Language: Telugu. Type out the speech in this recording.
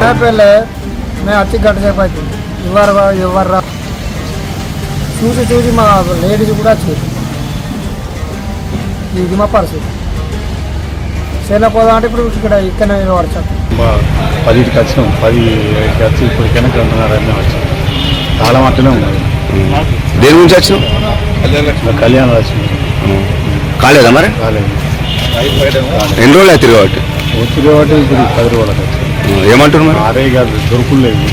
వెళ్ళే మేము వచ్చి గంట సేపు అవుతుంది ఎవరు రా- చూసి చూసి మా లేడీస్ కూడా వచ్చారు. ఇది మా పరిస్థితి. సేన పోదాం అంటే ఇప్పుడు ఇక్కడ ఇక్కడ నిలబడతాం. పదిటికి వచ్చినాం. పది వచ్చి ఇప్పటికైనా గంటన్నర అన్నీ వచ్చాం. కాలం అట్లనే ఉన్నది దేని గురించి వచ్చినావు? ఇంకా కళ్యాణం వచ్చింది కాలేదా మరి? కాలేదు. ఎన్ని రోజులు అవుతుంది కాబట్టి? ఒత్తిడి కాబట్టి ఇప్పుడు పది రోజులకు ఏమంటున్నారు? ఏమంటారు మరి కాదు దొరుకులేదు.